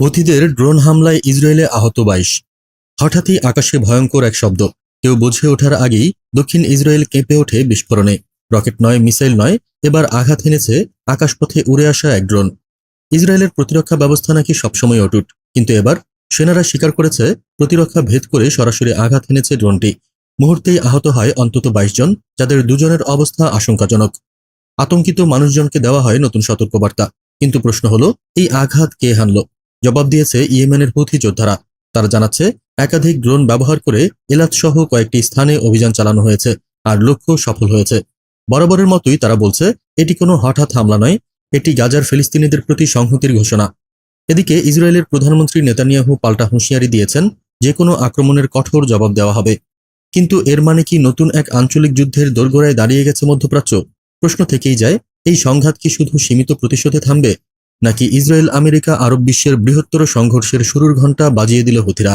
হুথিদের drone হামলায় ইসরায়েলে আহত বাইশ। হঠাৎই আকাশে ভয়ঙ্কর এক শব্দ। কেউ বুঝে ওঠার আগেই দক্ষিণ ইসরায়েল কেঁপে ওঠে বিস্ফোরণে। রকেট নয়, মিসাইল নয়, এবার আঘাত হেনেছে আকাশপথে উড়ে আসা এক ড্রোন। ইসরায়েলের প্রতিরক্ষা ব্যবস্থা নাকি সবসময় অটুট, কিন্তু এবার সেনারা স্বীকার করেছে প্রতিরক্ষা ভেদ করে সরাসরি আঘাত হেনেছে ড্রোনটি। মুহূর্তেই আহত হয় অন্তত বাইশ জন, যাদের দুজনের অবস্থা আশঙ্কাজনক। আতঙ্কিত মানুষজনকে দেওয়া হয় নতুন সতর্কবার্তা। কিন্তু প্রশ্ন হলো, এই আঘাত কে হানল? জবাব দিয়েছে ইয়েমেনের হুথি যোদ্ধারা। তারা জানাচ্ছে, একাধিক ড্রোন ব্যবহার করে এলাত সহ কয়েকটি স্থানে অভিযান চালানো হয়েছে আর লক্ষ্য সফল হয়েছে। বরাবরের মতোই তারা বলছে, এটি কোনো হঠাৎ হামলা নয়, এটি গাজার ফিলিস্তিনিদের প্রতি সংহতির ঘোষণা। এদিকে ইসরায়েলের প্রধানমন্ত্রী নেতানিয়াহু পাল্টা হুঁশিয়ারি দিয়েছেন, যে কোনো আক্রমণের কঠোর জবাব দেওয়া হবে। কিন্তু এর মানে কি নতুন এক আঞ্চলিক যুদ্ধের দোরগোড়ায় দাঁড়িয়ে গেছে মধ্যপ্রাচ্য? প্রশ্ন থেকেই যায়, এই সংঘাত কি শুধু সীমিত প্রতিশোধে থামবে নাকি ইসরায়েল আমেরিকা আরব বিশ্বের বৃহত্তর সংঘর্ষের শুরুর ঘণ্টা বাজিয়ে দিল হুথিরা।